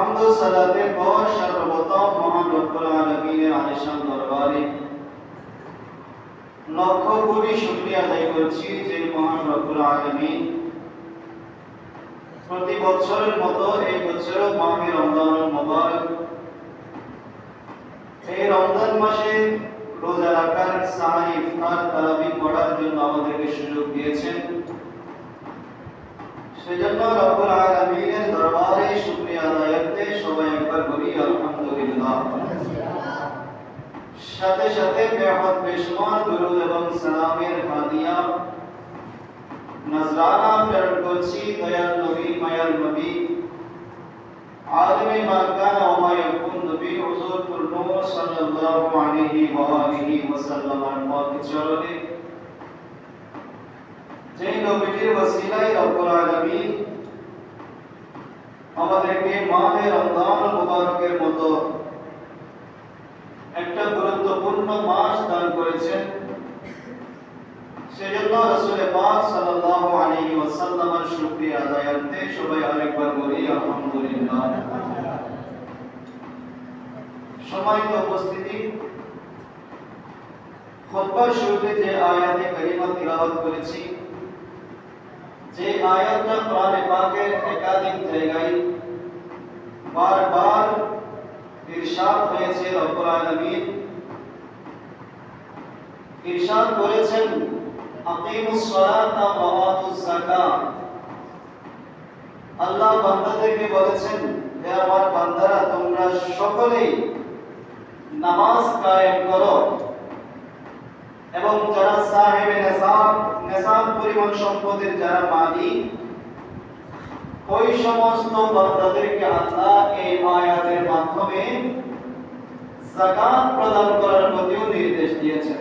হামদ ও সালাতের পর সর্বপ্রথম মহান রব্বুল আলামিনের আলিশান দরবারে লক্ষ কোটি শুকরিয়া আদায় করছি যে মহান রব্বুল আলামিন প্রতি বছরের মতো এই বছরও মাহে রমজান মোবারক, এই রমজান মাসে রোজা রাখার সাহারি ইফতার, তারাবি পড়ার জন্য আমাদেরকে সুযোগ দিয়েছেন। সেজন্য রব্বুল شتے شتے بے حد بشمان درود ابن سلام رحانیہ نظرانہ پر گلچی دیل نبی میل نبی، عالم مکان وما یکون نبی، حضور پر نور صلی اللہ علیہ وآلہ وسلم انوار کی چلو دے جن دو بٹیر وسیلہ رب العالمین۔ ہم دیکھیں ماہ رمضان مبارک مطلب করেছেন সেজন্য রাসূল পাক সাল্লাল্লাহু আলাইহি ওয়াসাল্লামের শুকরিয়া আদায়ার্থে সবাই আরেকবার বলি, আলহামদুলিল্লাহ। সম্মানিত উপস্থিতি খুতবার শুরুতে যে আয়াতে কারিমা তিলাওয়াত করেছি, যে আয়াতটা কোরআনে পাকের একাধিক জায়গায় বারবার ইরশাদ হয়েছে রব্বুল আলামিন। ইরশাদ করেছেন, আকিমুস সালাতা ওয়া আতুজ যাকাত। আল্লাহ বান্দাদেরকে বলেছেন, হে আমার বান্দারা, তোমরা সকলেই নামাজ কায়েম করো এবং যারা সাহেবে নেশাব নেশাব পরিমাণ সম্পদের যারা মালিক, ওই সমস্ত বান্দাদেরকে আল্লাহ এই আয়াতের মাধ্যমে যাকাত প্রদান করার প্রতিও নির্দেশ দিয়েছেন।